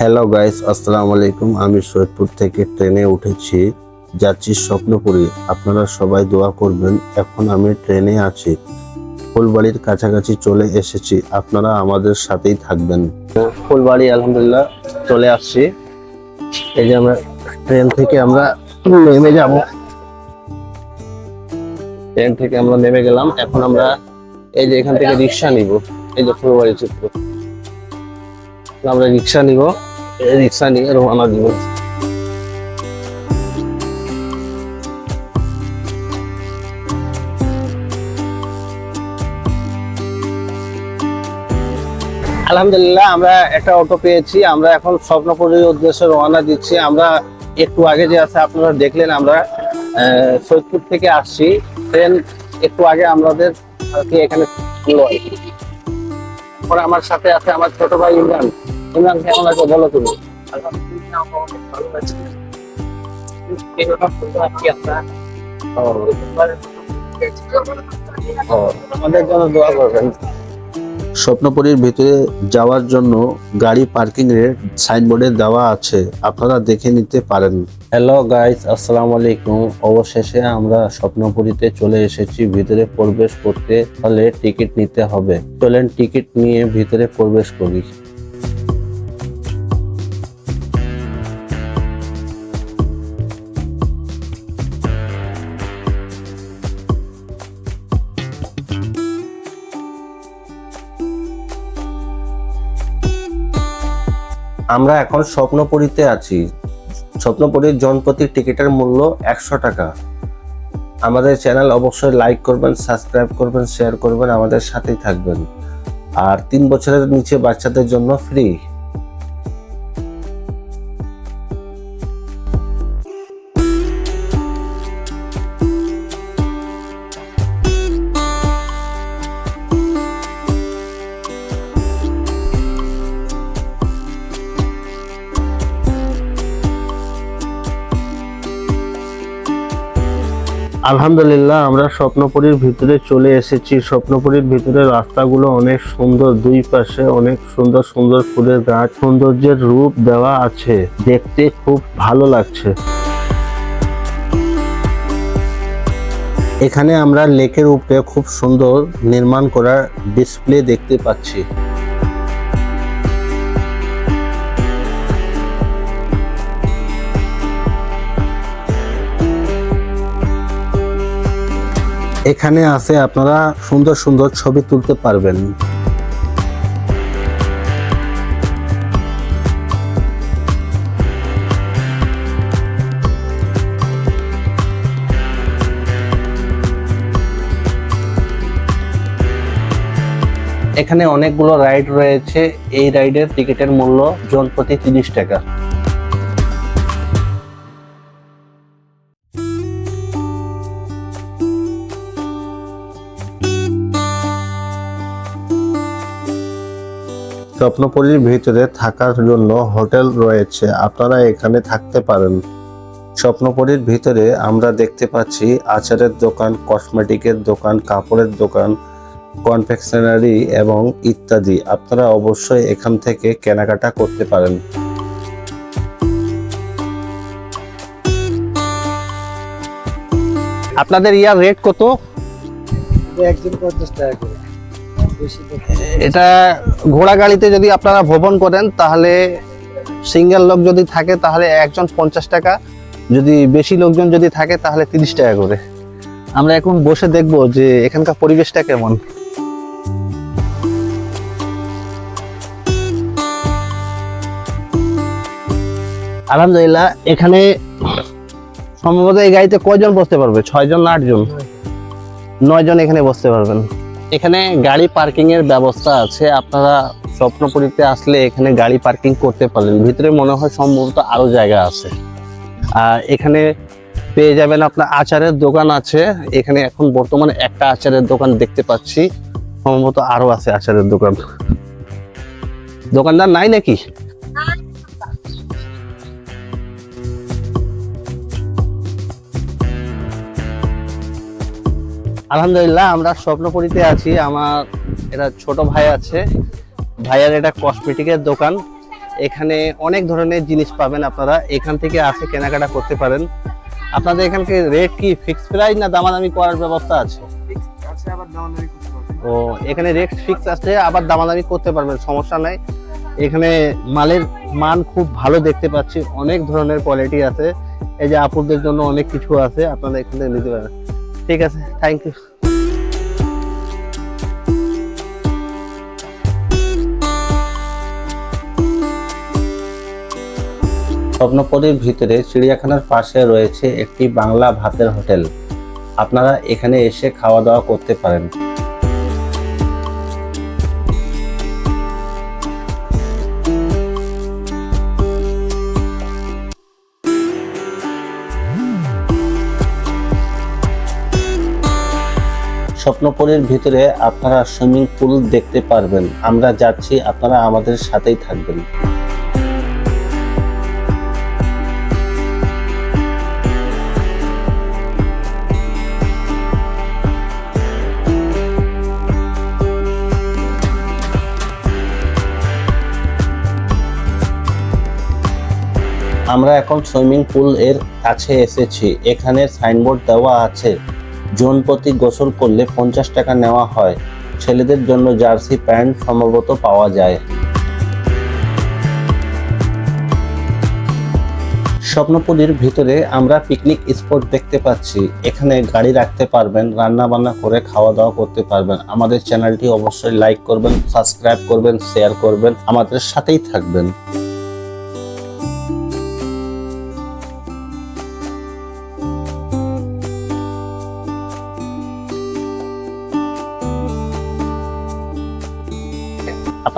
Hello guys আসসালামু আলাইকুম। আমি সৈয়দপুর থেকে ট্রেনে উঠেছি। যাচ্ছি স্বপ্নপুরী। আপনারা সবাই দোয়া করবেন, এখন আমি ট্রেনে আছি। ফুলবাড়ির কাছাকাছি চলে এসেছি। আপনারা আমাদের সাথেই থাকবেন। ফুলবাড়ি, আলহামদুলিল্লাহ, চলে আসছি। এই যে আমরা ট্রেন থেকে আমরা নেমে যাব। ট্রেন থেকে আমরা নেমে গেলাম। এখন আমরা এই যে এখান থেকে রিক্সা নিব। এই যে ফুলবাড়ি চিত্র। আমরা রিক্সা নিব। রিক্সা নিয়ে রওনা দিব আলহামদুলিল্লাহ, আমরা একটা অটো পেয়েছি। আমরা এখন স্বপ্নপুরীর উদ্দেশ্যে রওনা দিচ্ছি। আমরা একটু আগে যে আছে, আপনারা দেখলেন আমরা সৈয়দপুর থেকে আসছি। ট্রেন একটু আগে আমাদের এখানে আর আমার সাথে আছে আমার ছোট ভাই ইমরান। ইমরান কেমন আছে বলো তুমি ও, ও, আমাদের জন্য দোয়া করবেন। স্বপ্নপুরীর ভিতরে যাওয়ার জন্য গাড়ি পার্কিং এর সাইনবোর্ডে দেওয়া আছে। আপনারা দেখে নিতে পারেন। হ্যালো গাইস আসসালামু আলাইকুম। অবশেষে আমরা স্বপ্নপুরীতে চলে এসেছি। ভিতরে প্রবেশ করতে হলে টিকিট নিতে হবে। চলেন টিকিট নিয়ে ভিতরে প্রবেশ করি। আমরা এখন স্বপ্নপুরীতে আছি। স্বপ্নপুরীর জনপ্রতি টিকিটের মূল্য একশো টাকা। আমাদের চ্যানেল অবশ্যই লাইক করবেন, সাবস্ক্রাইব করবেন, শেয়ার করবেন, আমাদের সাথেই থাকবেন। আর তিন বছরের নিচে বাচ্চাদের জন্য ফ্রি। আলহামদুলিল্লাহ, আমরা স্বপ্নপুরীর ভিতরে চলে এসেছি। স্বপ্নপুরীর ভিতরে রাস্তাগুলো অনেক সুন্দর, দুই পাশে অনেক সুন্দর সুন্দর ফুলের গাছ, সৌন্দর্যের রূপ দেওয়া আছে। দেখতে খুব ভালো লাগছে। এখানে আমরা লেকের উপরে খুব সুন্দর নির্মাণ করার ডিসপ্লে দেখতে পাচ্ছি। এখানে আছে, আপনারা সুন্দর সুন্দর ছবি তুলতে পারবেন। এখানে অনেকগুলো রাইড রয়েছে। এই রাইডের টিকিটের মূল্য জন প্রতি তিরিশ টাকা। স্বপ্নপুরীর ভিতরে থাকার জন্য হোটেল রয়েছে। আপনারা এখানে থাকতে পারেন। স্বপ্নপুরীর ভিতরে আমরা দেখতে পাচ্ছি আচারের দোকান কসমেটিকের দোকান কাপড়ের দোকান কনফেকশনারি এবং ইত্যাদি। আপনারা অবশ্যই এখান থেকে কেনাকাটা করতে পারেন। আপনাদের ইয়ার রেট কত? একজন পঞ্চাশ টাকা করে। এটা ঘোড়া গাড়িতে যদি আপনারা ভ্রমণ করেন তাহলে সিঙ্গেল লোক যদি থাকে তাহলে একজন পঞ্চাশ টাকা। যদি বেশি লোকজন যদি থাকে তাহলে তিরিশ টাকা করে। আমরা এখন বসে দেখব যে এখানকার পরিবেশটা কেমন। আলহামদুলিল্লাহ এখানে সম্ভবত এই গাড়িতে কয়জন বসতে পারবে? ছয়জন না আটজন? নয় জন এখানে বসতে পারবেন। এখানে গাড়ি পার্কিং এর ব্যবস্থা আছে। আপনারা স্বপ্নপুরীতে আসলে এখানে গাড়ি পার্কিং করতে পারেন ভিতরে মনে হয় সম্ভবত আরও জায়গা আছে। আর এখানে পেয়ে যাবেন আপনার আচারের দোকান আছে। এখানে এখন বর্তমানে একটা আচারের দোকান দেখতে পাচ্ছি। সম্ভবত আরও আছে আচারের দোকান। দোকানদার নাই নাকি? আলহামদুলিল্লাহ, আমরা স্বপ্নপুরীতে আছি। আমার এটা ছোট ভাই আছে। ভাইয়ার এটা কসমেটিকের দোকান। এখানে অনেক ধরনের জিনিস পাবেন আপনারা। এখান থেকে আসে কেনাকাটা করতে পারেন। আপনাদের এখানকে রেট কি ফিক্স প্রাইস না দামাদামি করার ব্যবস্থা আছে? ও, এখানে রেট ফিক্স আছে, আবার দামাদামি করতে পারবেন, সমস্যা নাই। এখানে মালের মান খুব ভালো দেখতে পাচ্ছি। অনেক ধরনের কোয়ালিটি আছে। এই যে আপুদের জন্য অনেক কিছু আছে, আপনারা এখান থেকে নিতে পারেন। ঠিক আছে থ্যাংক ইউ স্বপ্নপুরীর ভিতরে চিড়িয়াখানার পাশে রয়েছে একটি বাংলা ভাতের হোটেল। আপনারা এখানে এসে খাওয়া দাওয়া করতে পারেন। স্বপ্নপুরীর ভিতরে আপনারা সুইমিং পুল দেখতে পারবেন। আমরা যাচ্ছি, আপনারা আমাদের সাথেই থাকবেন। আমরা এখন সুইমিং পুল এর কাছে এসেছি। এখানে সাইনবোর্ড দেওয়া আছে। জন প্রতি গোসল করলে পঞ্চাশ টাকা নেওয়া হয়। ছেলেদের জন্য জার্সি, প্যান্ট সম্ভবত পাওয়া যায়। স্বপ্নপুরীর ভিতরে আমরা পিকনিক স্পট দেখতে পাচ্ছি। এখানে গাড়ি রাখতে পারবেন রান্না বান্না করে খাওয়া দাওয়া করতে পারবেন। আমাদের চ্যানেলটি অবশ্যই লাইক করবেন সাবস্ক্রাইব করবেন শেয়ার করবেন। আমাদের সাথেই থাকবেন।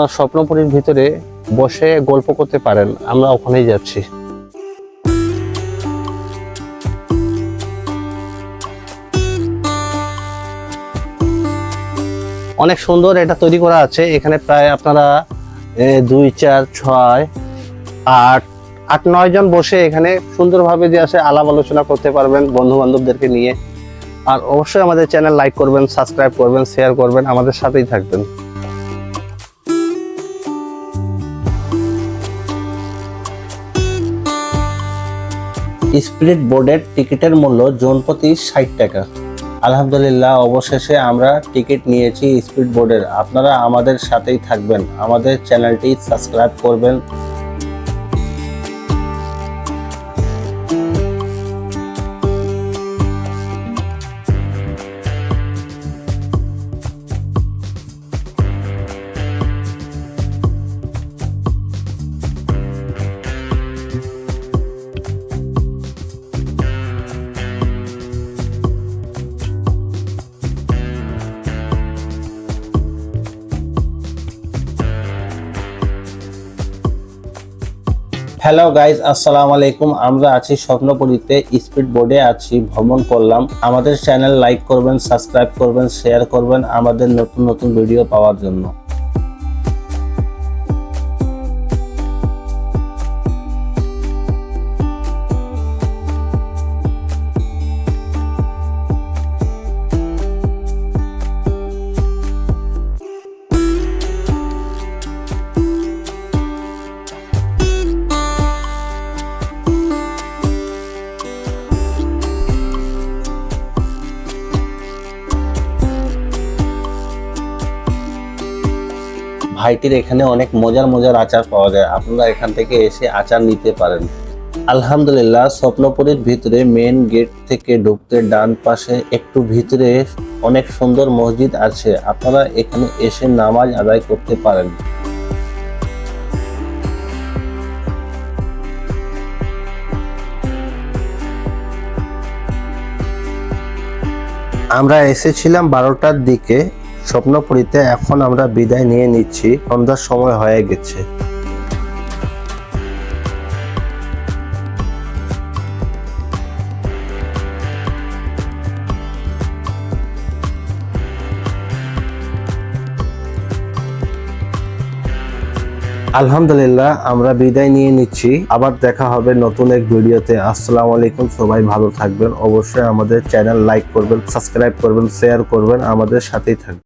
আপনার স্বপ্নপুরীর ভিতরে বসে গল্প করতে পারেন, আমরা ওখানেই যাচ্ছি। অনেক সুন্দর এটা তৈরি করা আছে, এখানে প্রায় আপনারা দুই, চার, ছয়, আট আট, নয় জন বসে এখানে সুন্দরভাবে যে আসে আলাপ আলোচনা করতে পারবেন বন্ধু বান্ধবদেরকে নিয়ে। আর অবশ্যই আমাদের চ্যানেল লাইক করবেন, সাবস্ক্রাইব করবেন, শেয়ার করবেন, আমাদের সাথেই থাকবেন। স্পিরিট বোর্ডের টিকিটের মূল্য জোন প্রতি ষাট টাকা। আলহামদুলিল্লাহ, অবশেষে আমরা টিকিট নিয়েছি স্পিড বোর্ডের। আপনারা আমাদের সাথেই থাকবেন। আমাদের চ্যানেলটি সাবস্ক্রাইব করবেন। হ্যালো গাইজ আসসালামু আলাইকুম আমরা আছি স্বপ্নপুরীতে স্পিড বোর্ডে আছি, ভ্রমণ করলাম। আমাদের চ্যানেল লাইক করবেন সাবস্ক্রাইব করবেন শেয়ার করবেন আমাদের নতুন নতুন ভিডিও পাওয়ার জন্য। ভাইটির এখানে অনেক মজার মজার আচার পাওয়া যায়। আপনারা এখান থেকে এসে আচার নিতে পারেন। আলহামদুলিল্লাহ, স্বপ্নপুরীর ভিতরে মেন গেট থেকে ঢুকতে ডান পাশে একটু ভিতরে অনেক সুন্দর মসজিদ আছে। আপনারা এখানে এসে নামাজ আদায় করতে পারেন। আমরা এসেছিলাম বারোটার দিকে। স্বপ্নপুরীতে এখন আমরা বিদায় নিয়ে নিচ্ছি। সন্ধ্যার সময় হয়ে গেছে। আলহামদুলিল্লাহ, আমরা বিদায় নিয়ে নিচ্ছি। আবার দেখা হবে নতুন এক ভিডিওতে। আসসালামু আলাইকুম, সবাই ভালো থাকবেন। অবশ্যই আমাদের চ্যানেল লাইক করবেন, সাবস্ক্রাইব করবেন, শেয়ার করবেন, আমাদের সাথেই থাকবেন।